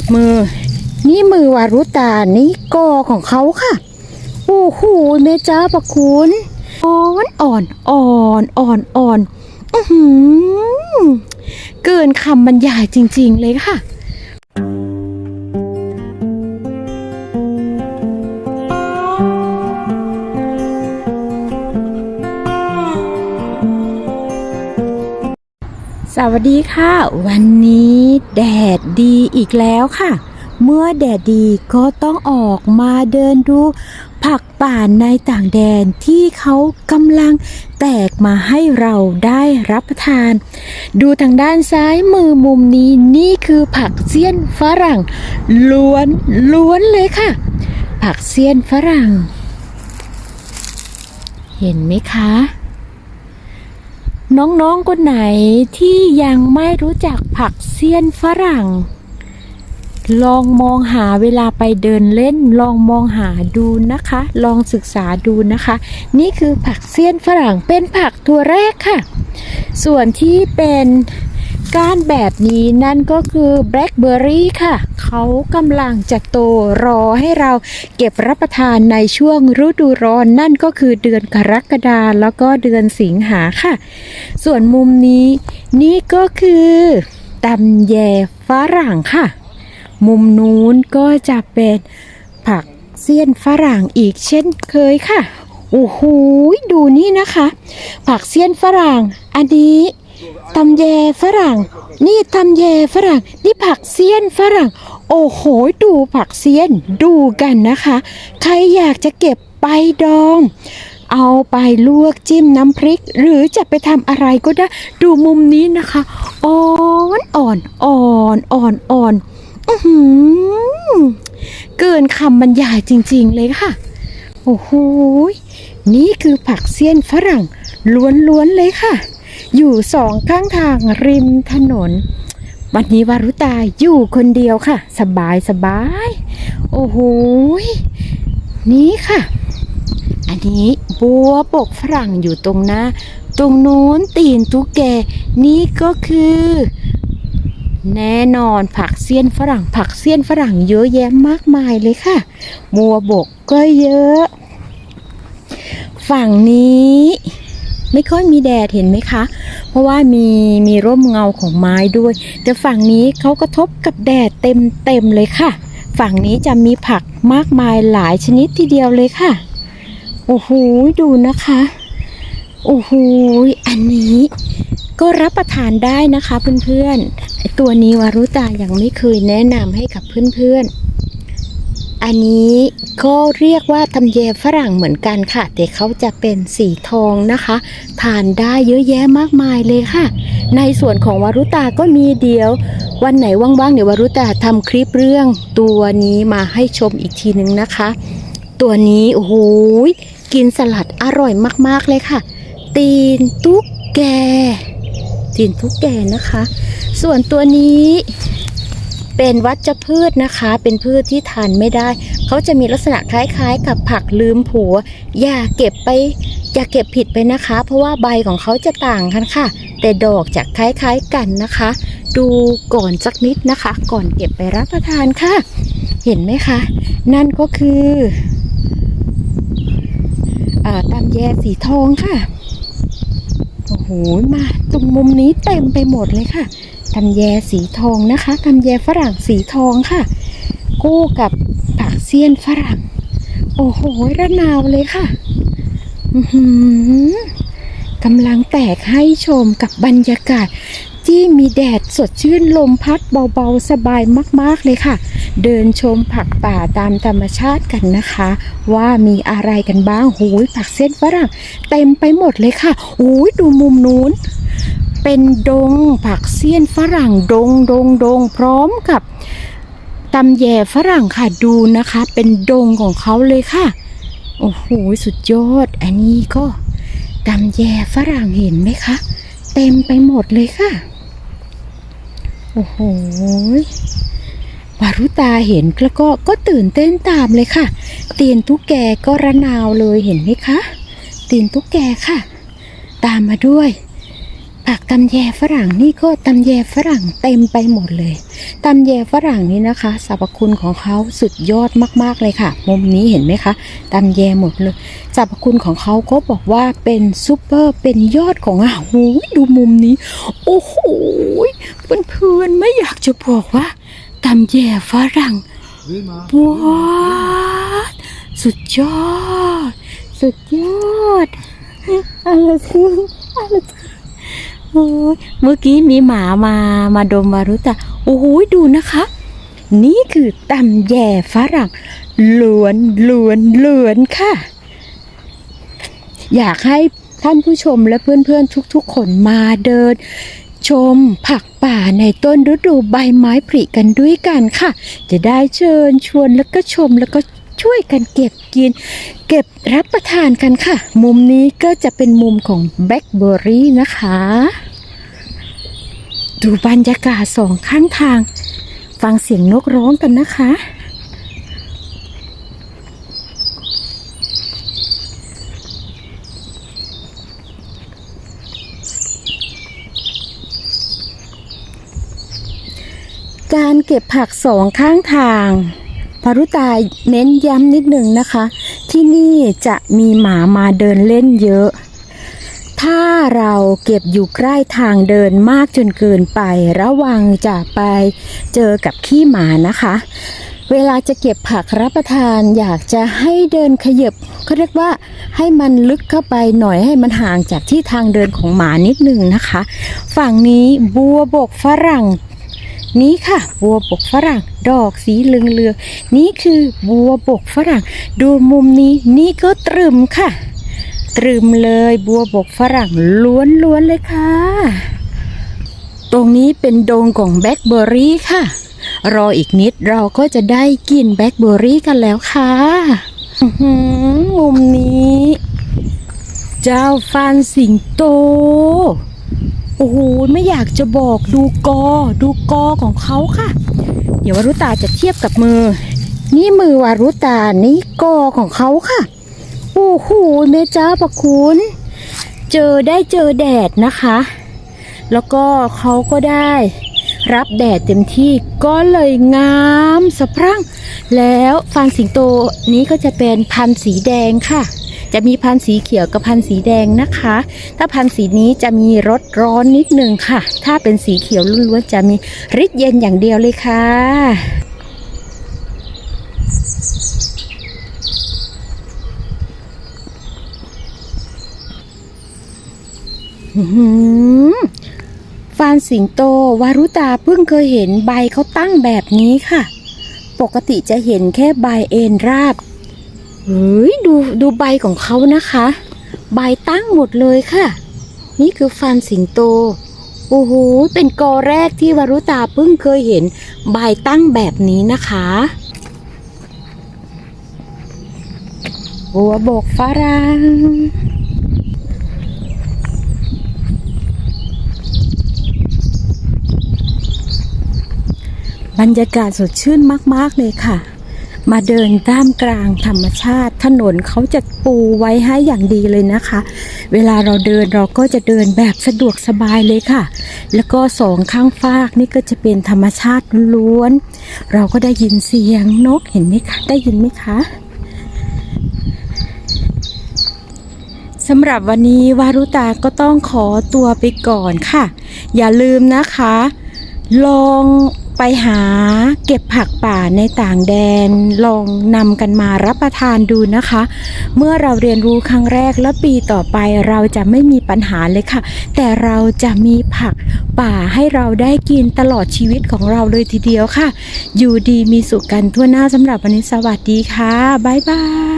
กับมือ นี่มือวารุตานี่กอของเขาค่ะ โอ้โหเมจ้าประคุณอ่อนอ่อนอ่อนอ่อนอ่อนอือหือเกินคำบรรยายจริง ๆ เลยค่ะ สวัสดีค่ะ วันนี้แดดดีอีกแล้วค่ะ เมื่อแดดดีก็ต้องออกมาเดินดูผักป่านในต่างแดนที่เขากำลังแตกมาให้เราได้รับประทาน ดูทางด้านซ้ายมือมุมนี้นี่คือผักเสี้ยนฝรั่ง ล้วนล้วนเลยค่ะ ผักเสี้ยนฝรั่ง เห็นไหมคะ น้องๆคนไหนที่ยังไม่รู้จักผักเสี้ยนฝรั่ง ลองมองหาเวลาไปเดินเล่น ลองมองหาดูนะคะ ลองศึกษาดูนะคะ นี่คือผักเสี้ยนฝรั่งเป็นผักตัวแรกค่ะ ส่วนที่เป็นก้านแบบนี้นั่นก็คือแบล็คเบอร์รี่ค่ะ เขากำลังจะโตรอให้เราเก็บรับประทานในช่วงฤดูร้อนนั่นก็คือเดือนกรกฎาแล้วก็เดือนสิงหาค่ะ ส่วนมุมนี้นี่ก็คือตำแยฝรั่งค่ะ มุมนู้นก็จะเป็นผักเสี้ยนฝรั่งอีกเช่นเคยค่ะโอ้โหดูนี่นะคะ ผักเสี้ยนฝรั่ง อันนี้ตำแยฝรั่ง นี่ตำแยฝรั่ง นี่ผักเสี้ยนฝรั่ง โอ้โห ดูผักเสี้ยนดูกันนะคะ ใครอยากจะเก็บไปดอง เอาไปลวกจิ้มน้ำพริก หรือจะไปทำอะไรก็ได้ ดูมุมนี้นะคะอ่อนอ่อนอ่อนอ่อนอ่อนอื้อหือเกินคำบรรยายจริง ๆ เลยค่ะ โอ้โห นี่คือผักเสี้ยนฝรั่งล้วนๆเลยค่ะ อยู่สองข้างทางริมถนน วันนี้วารุตาอยู่คนเดียวค่ะ สบายสบาย โอ้โหนี่ค่ะ อันนี้บัวบกฝรั่งอยู่ตรงหน้า ตรงนู้นตีนตุ๊กแก นี่ก็คือ แน่นอนผักเสี้ยนฝรั่ง ผักเสี้ยนฝรั่งเยอะแยะมากมายเลยค่ะ บัวบกก็เยอะ ฝั่งนี้ ไม่ค่อยมีแดดเห็นไหมคะ เพราะว่ามีมีร่มเงาของไม้ด้วย แต่ฝั่งนี้เขากระทบกับแดดเต็มเต็มเลยค่ะ ฝั่งนี้จะมีผักมากมายหลายชนิดทีเดียวเลยค่ะ โอ้โหดูนะคะโอ้โหอันนี้ก็รับประทานได้นะคะเพื่อนๆตัวนี้วารุตายังไม่เคยแนะนำให้กับเพื่อนๆ อันนี้ก็เรียกว่าตำแยฝรั่งเหมือนกันค่ะ แต่เขาจะเป็นสีทองนะคะ ทานได้เยอะแยะมากมายเลยค่ะ ในส่วนของวารุตาก็มีเดียว วันไหนว่างๆเดี๋ยววารุตาทำคลิปเรื่องตัวนี้มาให้ชมอีกทีนึงนะคะ ตัวนี้โอ้โหกินสลัดอร่อยมากๆเลยค่ะ ตีนตุ๊กแกตีนตุ๊กแกนะคะ ส่วนตัวนี้ เป็นวัชพืชนะคะ เป็นพืชที่ทานไม่ได้ เขาจะมีลักษณะคล้ายๆ กับผักลืมผัว อย่าเก็บไปอย่าเก็บผิดไปนะคะ เพราะว่าใบของเขาจะต่างกันค่ะ แต่ดอกจะคล้ายๆกันนะคะ ดูก่อนสักนิดนะคะ ก่อนเก็บไปรับประทานค่ะ เห็นไหมคะ นั่นก็คืออ่าตามแยสีทองค่ะ โอ้โห มาตรงมุมนี้เต็มไปหมดเลยค่ะ ตำแยสีทองนะคะตำแยฝรั่งสีทองค่ะ กู้กับผักเสี้ยนฝรั่ง โอ้โหระนาวเลยค่ะกำลังแตกให้ชมกับบรรยากาศที่มีแดดสดชื่นลมพัดเบาๆ สบายมากๆเลยค่ะ เดินชมผักป่าตามธรรมชาติกันนะคะ ว่ามีอะไรกันบ้างหูยผักเส้นฝรั่งเต็มไปหมดเลยค่ะหูยดูมุมนู้น เป็นดง ผักเสี้ยนฝรั่งดงดงดงพร้อมกับตำแย่ฝรั่งค่ะดูนะคะ เป็นดงของเขาเลยค่ะ โอ้โหสุดยอด อันนี้ก็ตำแย่ฝรั่งเห็นไหมคะ เต็มไปหมดเลยค่ะ โอ้โหวารุตาเห็นแล้วก็ก็ตื่นเต้นตามเลยค่ะ เตียนตุ๊กแกก็ระนาวเลยเห็นไหมคะ เตียนตุ๊กแกค่ะ ตามมาด้วย ผักตำแยฝรั่งนี่ก็ตำแยฝรั่งเต็มไปหมดเลยตำแยฝรั่งนี่นะคะสรรพคุณของเขาสุดยอดมากๆเลยค่ะ มุมนี้เห็นไหมคะตำแยหมดเลยสรรพคุณของเขาก็บอกว่าเป็นซูเปอร์เป็นยอดของอาหูดูมุมนี้ โอ้โหเพื่อนๆไม่อยากจะบอกว่าตำแยฝรั่งว้าสุดยอด สุดยอดอะไรซึ่งอะไร เมื่อกี้มีหมามามาดมมารู้จักโอ้โหดูนะคะ นี่คือตำแย่ฝรั่งล้วนล้วนล้วนค่ะ อยากให้ท่านผู้ชมและเพื่อนๆ ทุกๆ คนมาเดิน ชมผักป่าในต้นฤดูใบไม้ผลิกันด้วยกันค่ะ จะได้เชิญชวนแล้วก็ชมแล้วก็ ช่วยกันเก็บกิน เก็บรับประทานกันค่ะ มุมนี้ก็จะเป็นมุมของแบล็คเบอร์รี่นะคะ ดูบรรยากาศสองข้างทาง ฟังเสียงนกร้องกันนะคะการเก็บผักสองข้างทางารุตาเน้นย้ำนิดหนึ่งนะคะ ที่นี่จะมีหมามาเดินเล่นเยอะ ถ้าเราเก็บอยู่ใกล้ทางเดินมากจนเกินไประวังจะไปเจอกับขี้หมานะคะ เวลาจะเก็บผักรับประทานอยากจะให้เดินขยับเขาเรียกว่าให้มันลึกเข้าไปหน่อยให้มันห่างจากที่ทางเดินของหมานิดนึงนะคะ ฝั่งนี้บัวบกฝรั่ง นี่ค่ะบัวบกฝรั่ง ดอกสีเหลืองๆนี่คือบัวบกฝรั่ง ดูมุมนี้นี่ก็ตรึมค่ะ ตรึมเลยบัวบกฝรั่งล้วนๆเลยค่ะ ตรงนี้เป็นดงของแบล็คเบอร์รี่ค่ะ รออีกนิดเราก็จะได้กินแบล็คเบอร์รี่กันแล้วค่ะมุมนี้ เจ้าฟานสิงโต โอ้โหไม่อยากจะบอกดูกอ ดูกอของเขาค่ะ เดี๋ยววารุตาจะเทียบกับมือ นี่มือวารุตานี่กอของเขาค่ะ โอ้โหแม่จ้าประคุณเจอได้เจอแดดนะคะ แล้วก็เขาก็ได้รับแดดเต็มที่ก็เลยงามสะพรั่ง แล้วฟางสิงโตนี้ก็จะเป็นพันธุ์สีแดงค่ะ จะมีพันธุ์สีเขียวกับพันธุ์สีแดงนะคะ ถ้าพันธุ์สีนี้จะมีรสร้อนนิดนึงค่ะ ถ้าเป็นสีเขียวล้วนๆจะมีฤทธิ์เย็นอย่างเดียวเลยค่ะหือฟานสิงโตวารุตาเพิ่งเคยเห็นใบเขาตั้งแบบนี้ค่ะ ปกติจะเห็นแค่ใบเอ็นราบ เฮ้ยดูดูใบของเขานะคะ ใบตั้งหมดเลยค่ะ นี่คือฟานสิงโตโอ้โหเป็นกอแรกที่วรุตาเพิ่งเคยเห็นใบตั้งแบบนี้นะคะบัวบกฝรั่งบรรยากาศสดชื่นมาก ๆ เลยค่ะ มาเดินท่ามกลางธรรมชาติ ถนนเขาจะปูไว้ให้อย่างดีเลยนะคะ เวลาเราเดินเราก็จะเดินแบบสะดวกสบายเลยค่ะ แล้วก็สองข้างฟากนี่ก็จะเป็นธรรมชาติล้วน เราก็ได้ยินเสียงนกเห็นไหมคะได้ยินไหมคะสำหรับวันนี้วารุตาก็ต้องขอตัวไปก่อนค่ะ อย่าลืมนะคะ ลอง ไปหาเก็บผักป่าในต่างแดน ลองนำกันมารับประทานดูนะคะ เมื่อเราเรียนรู้ครั้งแรกแล้วปีต่อไปเราจะไม่มีปัญหาเลยค่ะ แต่เราจะมีผักป่าให้เราได้กินตลอดชีวิตของเราเลยทีเดียวค่ะ อยู่ดีมีสุขกันทั่วหน้าสำหรับวันนี้สวัสดีค่ะ บ๊ายบาย